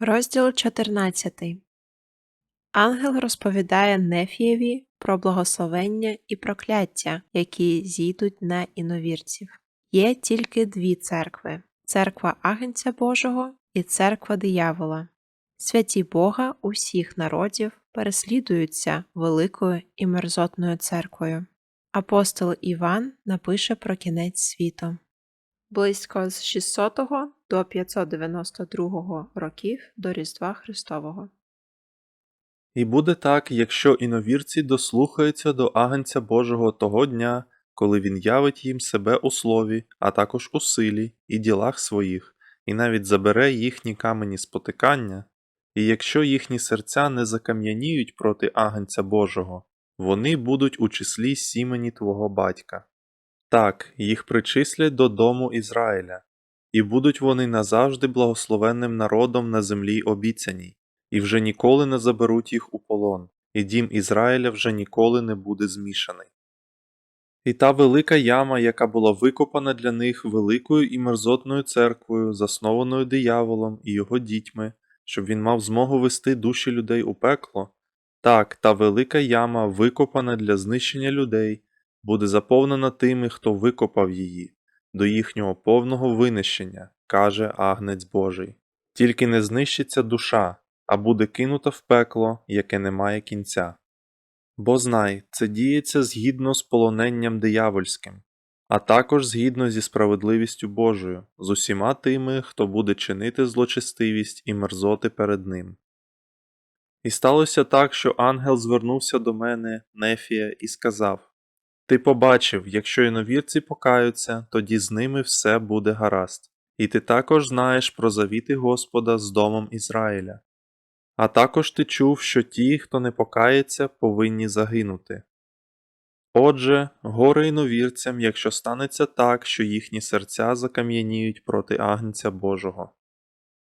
Розділ 14 Ангел розповідає Нефієві про благословення і прокляття, які зійдуть на іновірців. Є тільки дві церкви церква Агенця Божого і церква диявола. Святі Бога усіх народів переслідуються великою і мерзотною церквою. Апостол Іван напише про кінець світу. Близько з 600 до 592 років до Різдва Христового. І буде так, якщо іновірці дослухаються до агенця Божого того дня, коли він явить їм себе у слові, а також у силі і ділах своїх, і навіть забере їхні камені спотикання, і якщо їхні серця не закам'яніють проти агенця Божого, вони будуть у числі сімені твого батька. Так, їх причислять до дому Ізраїля, і будуть вони назавжди благословенним народом на землі обіцяній, і вже ніколи не заберуть їх у полон, і дім Ізраїля вже ніколи не буде змішаний. І та велика яма, яка була викопана для них великою і мерзотною церквою, заснованою дияволом і його дітьми, щоб він мав змогу вести душі людей у пекло, так, та велика яма, викопана для знищення людей, буде заповнена тими, хто викопав її, до їхнього повного винищення, каже Агнець Божий. Тільки не знищиться душа, а буде кинута в пекло, яке не має кінця. Бо знай, це діється згідно з полоненням диявольським, а також згідно зі справедливістю Божою, з усіма тими, хто буде чинити злочестивість і мерзоти перед ним. І сталося так, що ангел звернувся до мене, Нефія, і сказав Ти побачив, якщо іновірці покаються, тоді з ними все буде гаразд, і ти також знаєш про завіти Господа з домом Ізраїля. А також ти чув, що ті, хто не покається, повинні загинути. Отже, горе іновірцям, якщо станеться так, що їхні серця закам'яніють проти Агнця Божого.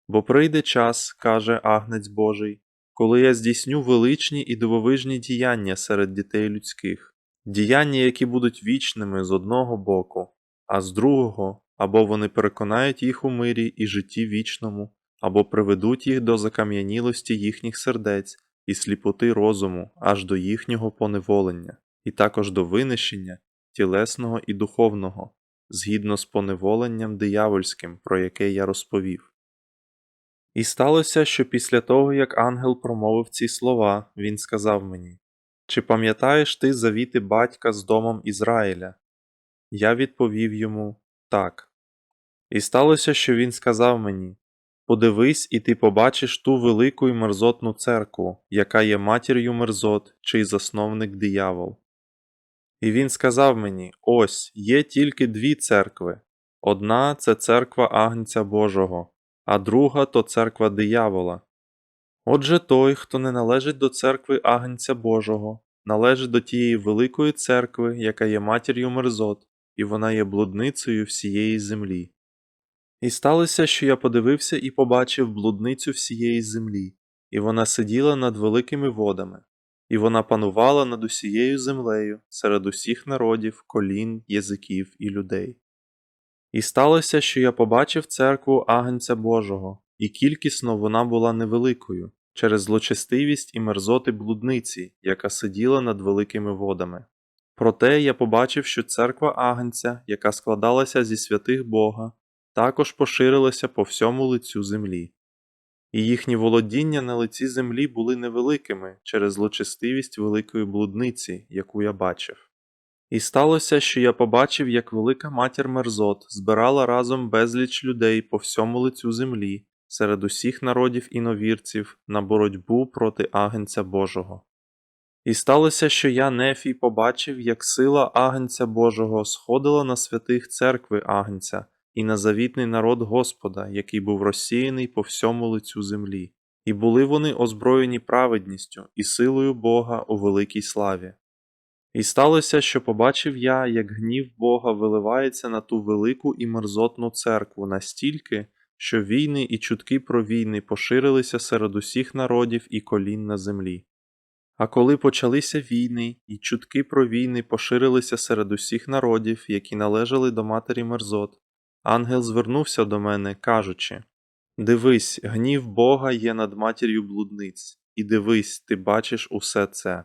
Бо прийде час, каже Агнець Божий, коли я здійсню величні і дивовижні діяння серед дітей людських, діяння, які будуть вічними з одного боку, а з другого, або вони переконають їх у мирі і житті вічному, або приведуть їх до закам'янілості їхніх сердець і сліпоти розуму аж до їхнього поневолення, і також до винищення тілесного і духовного, згідно з поневоленням диявольським, про яке я розповів. І сталося, що після того, як ангел промовив ці слова, він сказав мені Чи пам'ятаєш ти завіти батька з домом Ізраїля? Я відповів йому так. І сталося, що він сказав мені Подивись, і ти побачиш ту велику і мерзотну церкву, яка є матір'ю мерзот, чий засновник диявол. І він сказав мені Ось є тільки дві церкви одна це церква Агнця Божого, а друга то церква диявола. Отже той, хто не належить до церкви Агнця Божого, належить до тієї великої церкви, яка є матір'ю мерзот, і вона є блудницею всієї землі. І сталося, що я подивився і побачив блудницю всієї землі, і вона сиділа над великими водами, і вона панувала над усією землею серед усіх народів, колін, язиків і людей. І сталося, що я побачив церкву Агнця Божого, і кількісно вона була невеликою, через злочестивість і мерзоти блудниці, яка сиділа над великими водами. Проте я побачив, що церква Агнця, яка складалася зі святих Бога, також поширилася по всьому лицю землі. І їхні володіння на лиці землі були невеликими через злочестивість великої блудниці, яку я бачив. І сталося, що я побачив, як велика матір мерзот збирала разом безліч людей по всьому лицю землі, серед усіх народів іновірців, на боротьбу проти Агенця Божого. І сталося, що я, Нефій, побачив, як сила Агенця Божого сходила на святих церкви Агнця і на завітний народ Господа, який був розсіяний по всьому лицю землі, і були вони озброєні праведністю і силою Бога у великій славі. І сталося, що побачив я, як гнів Бога виливається на ту велику і мерзотну церкву настільки, що війни і чутки про війни поширилися серед усіх народів і колін на землі. А коли почалися війни, і чутки про війни поширилися серед усіх народів, які належали до матері мерзот, ангел звернувся до мене, кажучи Дивись, гнів Бога є над матір'ю блудниць, і дивись, ти бачиш усе це.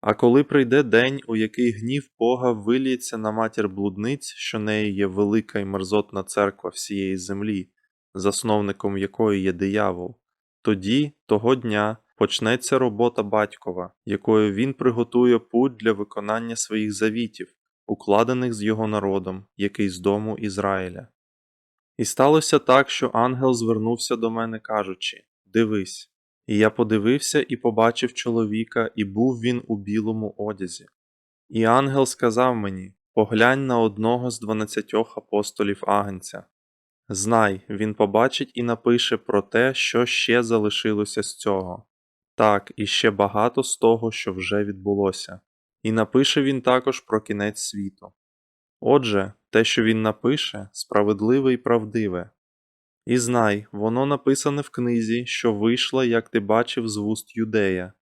А коли прийде день, у який гнів Бога виліється на матір блудниць, що нею є велика і мерзотна церква всієї землі, засновником якої є диявол, тоді, того дня, почнеться робота батькова, якою він приготує путь для виконання своїх завітів, укладених з його народом, який з дому Ізраїля. І сталося так, що ангел звернувся до мене, кажучи: Дивись. І я подивився і побачив чоловіка, і був він у білому одязі. І ангел сказав мені: Поглянь на одного з дванадцятьох апостолів Агнця. Знай, він побачить і напише про те, що ще залишилося з цього. Так, і ще багато з того, що вже відбулося. І напише він також про кінець світу. Отже, те, що він напише, справедливе і правдиве. І знай, воно написане в книзі, що вийшла, як ти бачив, з вуст юдея.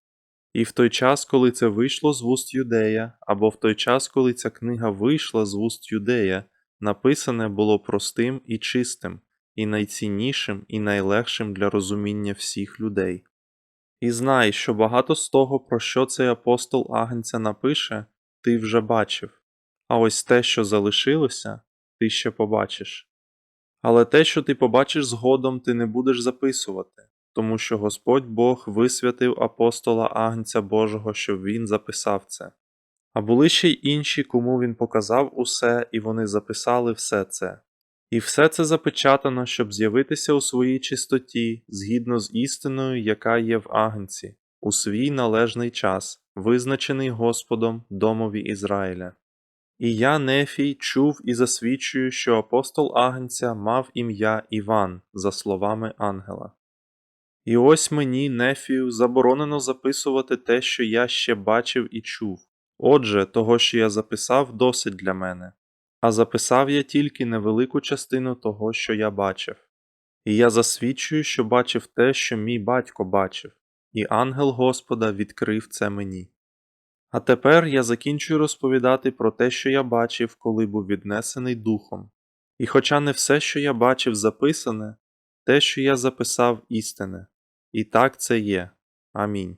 І в той час, коли це вийшло з вуст юдея, або в той час, коли ця книга вийшла з вуст юдея, написане було простим і чистим, і найціннішим, і найлегшим для розуміння всіх людей. І знай, що багато з того, про що цей апостол Агнця напише, ти вже бачив, а ось те, що залишилося, ти ще побачиш. Але те, що ти побачиш згодом, ти не будеш записувати, тому що Господь Бог висвятив апостола Агнця Божого, щоб він записав це. А були ще й інші, кому він показав усе, і вони записали все це. І все це запечатано, щоб з'явитися у своїй чистоті, згідно з істиною, яка є в Агнці, у свій належний час, визначений Господом домові Ізраїля. І я, Нефій, чув і засвідчую, що апостол Агнця мав ім'я Іван, за словами ангела. І ось мені, Нефію, заборонено записувати те, що я ще бачив і чув. Отже, того, що я записав, досить для мене, а записав я тільки невелику частину того, що я бачив. І я засвідчую, що бачив те, що мій батько бачив, і ангел Господа відкрив це мені. А тепер я закінчую розповідати про те, що я бачив, коли був віднесений духом. І хоча не все, що я бачив, записане, те, що я записав, істине. І так це є. Амінь.